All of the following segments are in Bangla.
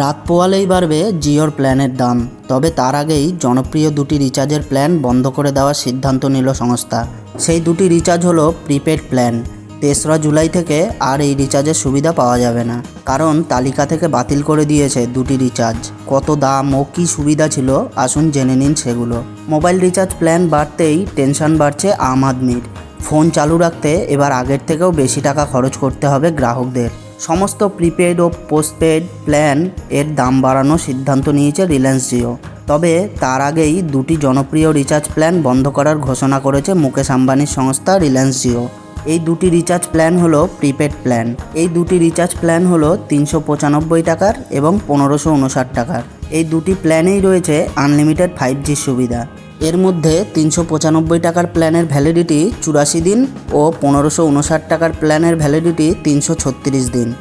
রাত পোয়ালেই বাড়বে জিওর প্ল্যানের দাম। তবে তার আগেই জনপ্রিয় দুটি রিচার্জের প্ল্যান বন্ধ করে দেওয়ার সিদ্ধান্ত নিল সংস্থা। সেই দুটি রিচার্জ হলো প্রিপেড প্ল্যান। তেসরা জুলাই থেকে আর এই রিচার্জের সুবিধা পাওয়া যাবে না। কারণ তালিকা থেকে বাতিল করে দিয়েছে দুটি রিচার্জ। কত দাম ও কী সুবিধা ছিল, আসুন জেনে নিন সেগুলো। মোবাইল রিচার্জ প্ল্যান বাড়তেই টেনশন বাড়ছে আম আদমির। ফোন চালু রাখতে এবার আগের থেকেও বেশি টাকা খরচ করতে হবে গ্রাহকদের। সমস্ত প্রিপেড ও পোস্টপেড প্ল্যান এর দাম বাড়ানোর সিদ্ধান্ত নিয়েছে রিলায়েন্স জিও তবে তার আগেই দুটি জনপ্রিয় রিচার্জ প্ল্যান বন্ধ করার ঘোষণা করেছে মুকেশ আম্বানির সংস্থা রিলায়েন্স জিও এই দুটি রিচার্জ প্ল্যান হলো প্রিপেড প্ল্যান এই দুটি রিচার্জ প্ল্যান হলো তিনশো পঁচানব্বই টাকার এবং পনেরোশো উনষাট টাকার। এই দুটি প্ল্যানেই রয়েছে আনলিমিটেড ফাইভ জি সুবিধা। এর মধ্যে তিনশো পঁচানব্বই টাকার প্ল্যানের ভ্যালিডিটি চুরাশি দিন ও পনেরোশো উনষাট টাকার প্ল্যানের ভ্যালিডিটি তিনশো ছত্রিশ দিন।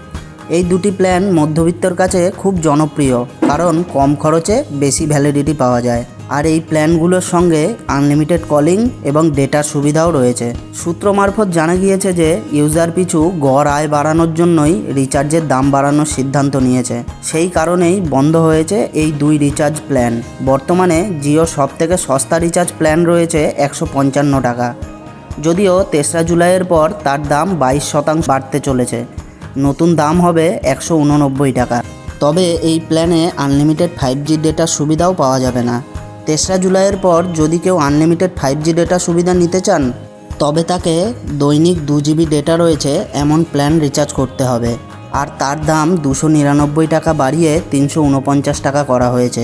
এই দুটি প্ল্যান মধ্যবিত্তর কাছে খুব জনপ্রিয়, কারণ কম খরচে বেশি ভ্যালিডিটি পাওয়া যায়। আর এই প্ল্যানগুলোর সঙ্গে আনলিমিটেড কলিং এবং ডেটার সুবিধাও রয়েছে। সূত্র মারফত জানা গিয়েছে যে, ইউজার পিছু গড় আয় বাড়ানোর জন্যই রিচার্জের দাম বাড়ানোর সিদ্ধান্ত নিয়েছে। সেই কারণেই বন্ধ হয়েছে এই দুই রিচার্জ প্ল্যান। বর্তমানে জিও সব থেকে সস্তা রিচার্জ প্ল্যান রয়েছে একশো পঞ্চান্ন টাকা। যদিও তেসরা জুলাইয়ের পর তার দাম বাইশ শতাংশ বাড়তে চলেছে। নতুন দাম হবে একশো উননব্বই টাকা। তবে এই প্ল্যানে আনলিমিটেড ফাইভ জি ডেটার সুবিধাও পাওয়া যাবে না। তেসরা জুলাইয়ের পর যদি কেউ আনলিমিটেড ফাইভ জি ডেটা সুবিধা নিতে চান, তবে তাকে দৈনিক দু জিবি ডেটা রয়েছে এমন প্ল্যান রিচার্জ করতে হবে। আর তার দাম দুশো নিরানব্বই টাকা বাড়িয়ে তিনশো উনপঞ্চাশ টাকা করা হয়েছে।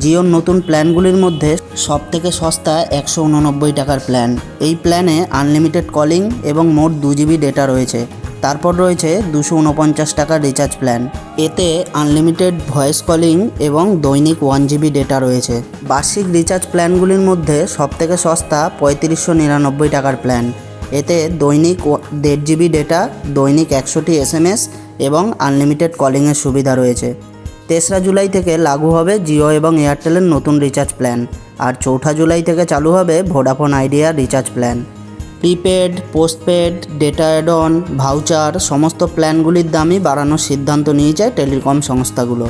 জিওর নতুন প্ল্যানগুলির মধ্যে সব থেকে সস্তা একশো উননব্বই টাকার প্ল্যান। এই প্ল্যানে আনলিমিটেড কলিং এবং মোট দু জিবি ডেটা রয়েছে। তারপর রয়েছে দুশো উনপঞ্চাশ টাকার রিচার্জ প্ল্যান এতে আনলিমিটেড ভয়েস কলিং এবং দৈনিক ওয়ান জিবি ডেটা রয়েছে। বার্ষিক রিচার্জ প্ল্যানগুলির মধ্যে সবথেকে সস্তা পঁয়ত্রিশশো নিরানব্বই টাকার প্ল্যান এতে দৈনিক দেড় জিবি ডেটা দৈনিক একশোটি এসএমএস এবং আনলিমিটেড কলিংয়ের সুবিধা রয়েছে। তেসরা জুলাই থেকে লাগু হবে জিও এবং এয়ারটেলের নতুন রিচার্জ প্ল্যান আর চৌঠা জুলাই থেকে চালু হবে Vodafone Idea recharge plan prepaid postpaid data addon voucher সমস্ত প্ল্যানগুলির দামই বাড়ানোর সিদ্ধান্ত নিয়ে যায় টেলিকম সংস্থাগুলো।